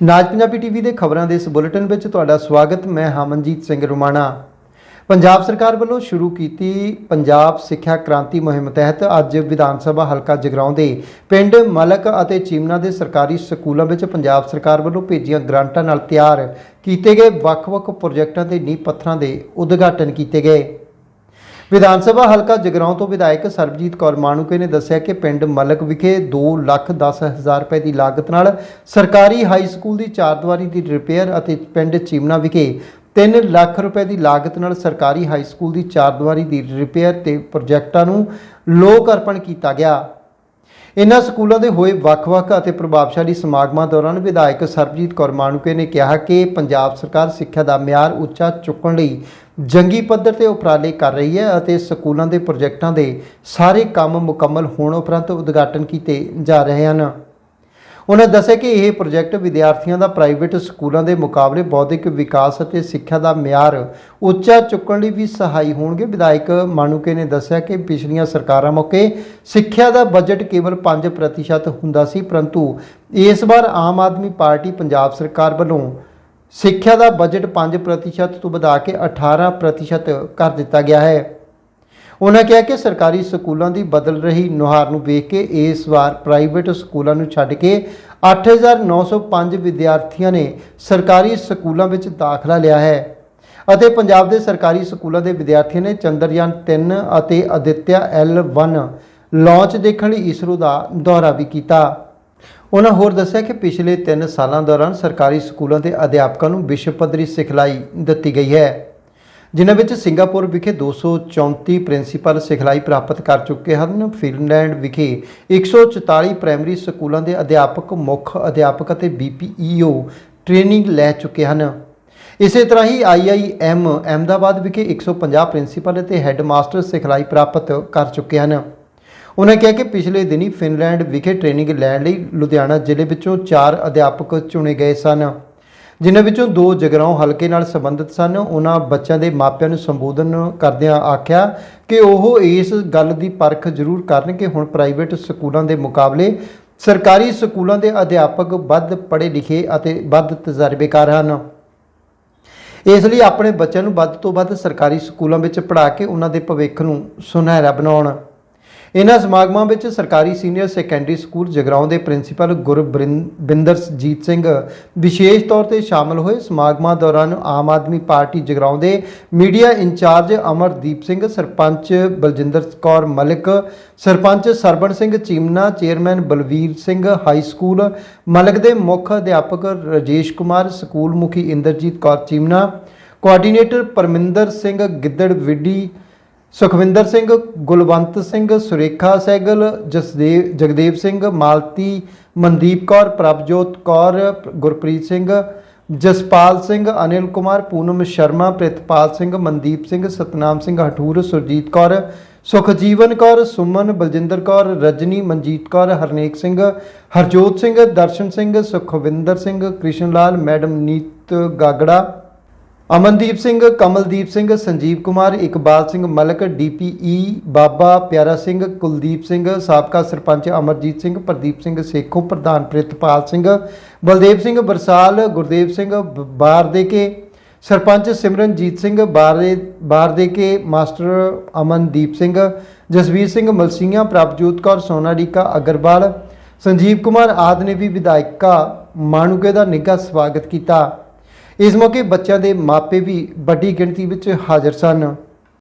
ਨਾਜ Punjabi TV ਦੇ ਖਬਰਾਂ ਦੇ ਇਸ ਬੁਲੇਟਿਨ ਵਿੱਚ ਤੁਹਾਡਾ ਸਵਾਗਤ, ਮੈਂ ਹਮਨਜੀਤ ਸਿੰਘ ਰੁਮਾਣਾ। ਪੰਜਾਬ ਸਰਕਾਰ ਵੱਲੋਂ ਸ਼ੁਰੂ ਕੀਤੀ ਪੰਜਾਬ ਸਿੱਖਿਆ ਕ੍ਰਾਂਤੀ ਮੁਹਿੰਮ ਤਹਿਤ ਅੱਜ ਵਿਧਾਨ ਸਭਾ ਹਲਕਾ ਜਗਰਾਉਂ ਦੇ ਪਿੰਡ ਮਲਕ ਅਤੇ ਚੀਮਨਾ ਦੇ ਸਰਕਾਰੀ ਸਕੂਲਾਂ ਵਿੱਚ ਪੰਜਾਬ ਸਰਕਾਰ ਵੱਲੋਂ ਭੇਜੀਆਂ ਗ੍ਰਾਂਟਾਂ ਨਾਲ ਤਿਆਰ ਕੀਤੇ ਗਏ ਵੱਖ-ਵੱਖ ਪ੍ਰੋਜੈਕਟਾਂ ਦੇ ਨੀਂਹ ਪੱਥਰਾਂ ਦੇ ਉਦਘਾਟਨ ਕੀਤੇ ਗਏ। ਵਿਧਾਨ ਸਭਾ ਹਲਕਾ ਜਗਰਾਉਂ ਤੋਂ ਵਿਧਾਇਕ ਸਰਬਜੀਤ ਕੌਰ ਮਾਣੂਕੇ ਨੇ ਦੱਸਿਆ ਕਿ ਪਿੰਡ ਮਲਕ ਵਿਖੇ 2 ਲੱਖ 10 ਹਜ਼ਾਰ ਰੁਪਏ ਦੀ ਲਾਗਤ ਨਾਲ ਸਰਕਾਰੀ ਹਾਈ ਸਕੂਲ ਦੀ ਚਾਰਦੀਵਾਰੀ ਦੀ ਰਿਪੇਅਰ ਅਤੇ ਪਿੰਡ ਚੀਮਨਾ ਵਿਖੇ 3 ਲੱਖ ਰੁਪਏ ਦੀ ਲਾਗਤ ਨਾਲ ਸਰਕਾਰੀ ਹਾਈ ਸਕੂਲ ਦੀ ਚਾਰਦੀਵਾਰੀ ਦੀ ਰਿਪੇਅਰ ਤੇ ਪ੍ਰੋਜੈਕਟਾਂ ਨੂੰ ਲੋਕ ਅਰਪਣ ਕੀਤਾ ਗਿਆ। ਇਨ੍ਹਾਂ ਸਕੂਲਾਂ ਦੇ ਹੋਏ ਵੱਖ-ਵੱਖ ਅਤੇ ਪ੍ਰਭਾਵਸ਼ਾਲੀ ਸਮਾਗਮਾਂ ਦੌਰਾਨ ਵਿਧਾਇਕ ਸਰਬਜੀਤ ਕੌਰ ਮਾਣੂਕੇ ਨੇ ਕਿਹਾ ਕਿ ਪੰਜਾਬ ਸਰਕਾਰ ਸਿੱਖਿਆ ਦਾ ਮਿਆਰ ਉੱਚਾ ਚੁੱਕਣ ਲਈ ਜੰਗੀ ਪੱਧਰ ਤੇ ਉਪਰਾਲੇ ਕਰ ਰਹੀ ਹੈ ਅਤੇ ਸਕੂਲਾਂ ਦੇ ਪ੍ਰੋਜੈਕਟਾਂ ਦੇ ਸਾਰੇ ਕੰਮ ਮੁਕੰਮਲ ਹੋਣ ਉਪਰੰਤ ਉਦਘਾਟਨ ਕੀਤੇ ਜਾ ਰਹੇ ਹਨ। ਉਹਨਾਂ ਦੱਸਿਆ ਕਿ ਇਹ ਪ੍ਰੋਜੈਕਟ ਵਿਦਿਆਰਥੀਆਂ ਦਾ ਪ੍ਰਾਈਵੇਟ ਸਕੂਲਾਂ ਦੇ ਮੁਕਾਬਲੇ ਬੌਧਿਕ ਵਿਕਾਸ ਅਤੇ ਸਿੱਖਿਆ ਦਾ ਮਿਆਰ ਉੱਚਾ ਚੁੱਕਣ ਲਈ ਵੀ ਸਹਾਈ ਹੋਣਗੇ। ਵਿਧਾਇਕ ਮਾਨੂਕੇ ਨੇ ਦੱਸਿਆ ਕਿ ਪਿਛਲੀਆਂ ਸਰਕਾਰਾਂ ਮੌਕੇ ਸਿੱਖਿਆ ਦਾ ਬਜਟ ਕੇਵਲ 5% ਹੁੰਦਾ ਸੀ, ਪਰੰਤੂ ਇਸ ਵਾਰ ਆਮ ਆਦਮੀ ਪਾਰਟੀ ਪੰਜਾਬ ਸਰਕਾਰ ਵੱਲੋਂ ਸਿੱਖਿਆ ਦਾ ਬਜਟ 5% ਤੋਂ ਵਧਾ ਕੇ 18% ਕਰ ਦਿੱਤਾ ਗਿਆ ਹੈ। ਉਹਨਾਂ ਕਿਹਾ ਕਿ ਸਰਕਾਰੀ ਸਕੂਲਾਂ ਦੀ ਬਦਲ ਰਹੀ ਨੁਹਾਰ ਨੂੰ ਵੇਖ ਕੇ ਇਸ ਵਾਰ ਪ੍ਰਾਈਵੇਟ ਸਕੂਲਾਂ ਨੂੰ ਛੱਡ ਕੇ 8905 ਵਿਦਿਆਰਥੀਆਂ ਨੇ ਸਰਕਾਰੀ ਸਕੂਲਾਂ ਵਿੱਚ ਦਾਖਲਾ ਲਿਆ ਹੈ। ਅਤੇ ਪੰਜਾਬ ਦੇ ਸਰਕਾਰੀ ਸਕੂਲਾਂ ਦੇ ਵਿਦਿਆਰਥੀਆਂ ਨੇ ਚੰਦਰਯਾਨ 3 ਅਤੇ ਅਦਿੱਤਿਆ L1 ਲਾਂਚ ਦੇਖਣ ਲਈ ਇਸਰੋ ਦਾ ਦੌਰਾ ਵੀ ਕੀਤਾ। ਉਹਨਾਂ ਹੋਰ ਦੱਸਿਆ ਕਿ ਪਿਛਲੇ 3 ਸਾਲਾਂ ਦੌਰਾਨ ਸਰਕਾਰੀ ਸਕੂਲਾਂ ਦੇ ਅਧਿਆਪਕਾਂ ਨੂੰ ਵਿਸ਼ਵ ਪੱਧਰੀ ਸਿਖਲਾਈ ਦਿੱਤੀ ਗਈ ਹੈ। ਜਿਨ੍ਹਾਂ ਵਿੱਚ ਸਿੰਗਾਪੁਰ ਵਿਖੇ 234 ਪ੍ਰਿੰਸੀਪਲ ਸਿਖਲਾਈ ਪ੍ਰਾਪਤ ਕਰ ਚੁੱਕੇ ਹਨ, ਫਿਨਲੈਂਡ ਵਿਖੇ 144 ਪ੍ਰਾਇਮਰੀ ਸਕੂਲਾਂ ਦੇ ਅਧਿਆਪਕ, ਮੁੱਖ ਅਧਿਆਪਕ ਅਤੇ BPEO ਟ੍ਰੇਨਿੰਗ ਲੈ ਚੁੱਕੇ ਹਨ। ਇਸੇ ਤਰ੍ਹਾਂ ਹੀ IIM ਅਹਿਮਦਾਬਾਦ ਵਿਖੇ 150 ਪ੍ਰਿੰਸੀਪਲ ਅਤੇ ਹੈੱਡਮਾਸਟਰ ਸਿਖਲਾਈ ਪ੍ਰਾਪਤ ਕਰ ਚੁੱਕੇ ਹਨ। ਉਹਨਾਂ ਕਿਹਾ ਕਿ ਪਿਛਲੇ ਦਿਨੀ ਫਿਨਲੈਂਡ ਵਿਖੇ ਟ੍ਰੇਨਿੰਗ ਲੈਣ ਲਈ ਲੁਧਿਆਣਾ ਜ਼ਿਲ੍ਹੇ ਵਿੱਚੋਂ 4 ਅਧਿਆਪਕ ਚੁਣੇ ਗਏ ਸਨ। ਜਿਨ੍ਹਾਂ ਵਿੱਚੋਂ ਦੋ ਜਗਰਾਉਂ ਹਲਕੇ ਨਾਲ ਸੰਬੰਧਿਤ ਸਨ, ਉਹਨਾਂ ਬੱਚਿਆਂ ਦੇ ਮਾਪਿਆਂ ਨੂੰ ਸੰਬੋਧਨ ਕਰਦਿਆਂ ਆਖਿਆ ਕਿ ਉਹ ਇਸ ਗੱਲ ਦੀ ਪਰਖ ਜ਼ਰੂਰ ਕਰਨ ਕਿ ਹੁਣ ਪ੍ਰਾਈਵੇਟ ਸਕੂਲਾਂ ਦੇ ਮੁਕਾਬਲੇ ਸਰਕਾਰੀ ਸਕੂਲਾਂ ਦੇ ਅਧਿਆਪਕ ਵੱਧ ਪੜ੍ਹੇ ਲਿਖੇ ਅਤੇ ਵੱਧ ਤਜਰਬੇਕਾਰ ਹਨ। ਇਸ ਲਈ ਆਪਣੇ ਬੱਚਿਆਂ ਨੂੰ ਵੱਧ ਤੋਂ ਵੱਧ ਸਰਕਾਰੀ ਸਕੂਲਾਂ ਵਿੱਚ ਪੜ੍ਹਾ ਕੇ ਉਹਨਾਂ ਦੇ ਭਵਿੱਖ ਨੂੰ ਸੁਨਹਿਰਾ ਬਣਾਉਣ। ਇਹਨਾਂ ਸਮਾਗਮਾਂ ਵਿੱਚ ਸਰਕਾਰੀ ਸੀਨੀਅਰ ਸੈਕੰਡਰੀ ਸਕੂਲ ਜਗਰਾਉਂ ਦੇ ਪ੍ਰਿੰਸੀਪਲ ਗੁਰਬਿੰਦਰਜੀਤ ਸਿੰਘ ਵਿਸ਼ੇਸ਼ ਤੌਰ ਤੇ ਸ਼ਾਮਲ ਹੋਏ। ਸਮਾਗਮਾਂ ਦੌਰਾਨ ਆਮ ਆਦਮੀ ਪਾਰਟੀ ਜਗਰਾਉਂ ਦੇ media incharge Amardeep Singh, sarpanch Baljinder Kaur Malik, sarpanch Sarban Singh Cheemna, chairman Balvir Singh high school Malak ਦੇ ਮੁੱਖ ਅਧਿਆਪਕ ਰਜੇਸ਼ ਕੁਮਾਰ ਸਕੂਲ ਮੁਖੀ Inderjit Kaur Cheemna, coordinator Parminder Singh Giddar Viddi Sukhwinder Singh, Gulwant Singh, Surekha Sehgal Jasdev Jagdev Singh, Malti, Mandeep Kaur, Prabhjot Kaur, Gurpreet Singh, Jaspal Singh, Anil Kumar, Poonam Sharma, Pritpal Singh, Mandeep Singh, Satnam Singh Hathur, Surjit Kaur, Sukhjeevan Kaur, Suman, Baljinder Kaur, Rajni, Manjit Kaur, Harnek Singh, Harjot Singh, Darshan Singh, Sukhwinder Singh Krishan Lal madam Neet Gagra Amandeep Singh, Kamaldeep Singh, Sanjeev Kumar, Iqbal Singh Malak, DPE, Baba Piara Singh, Kuldeep Singh, ਸਾਬਕਾ ਸਰਪੰਚ ਅਮਰਜੀਤ ਸਿੰਘ, ਪ੍ਰਦੀਪ ਸਿੰਘ ਸੇਖੋਂ, ਪ੍ਰਧਾਨ ਪ੍ਰਿਤਪਾਲ ਸਿੰਘ, ਬਲਦੇਵ ਸਿੰਘ ਬਰਸਾਲ, ਗੁਰਦੇਵ ਸਿੰਘ ਬ- ਬਾਰ ਸਰਪੰਚ ਸਿਮਰਨਜੀਤ ਸਿੰਘ, ਬਾਰੇ ਬਾਰ ਦੇ master Amandeep Singh, Jasvir Singh Malsian, Prabhjot Kaur Sonalika Agarwal, Sanjeev Kumar ਆਦਿ ਨੇ ਵੀ ਵਿਧਾਇਕਾ ਮਾਣੂਕੇ ਦਾ ਨਿੱਘਾ ਸਵਾਗਤ ਕੀਤਾ। ਇਸ ਮੌਕੇ ਬੱਚਿਆਂ ਦੇ ਮਾਪੇ ਵੀ ਵੱਡੀ ਗਿਣਤੀ ਵਿੱਚ ਹਾਜ਼ਰ ਸਨ।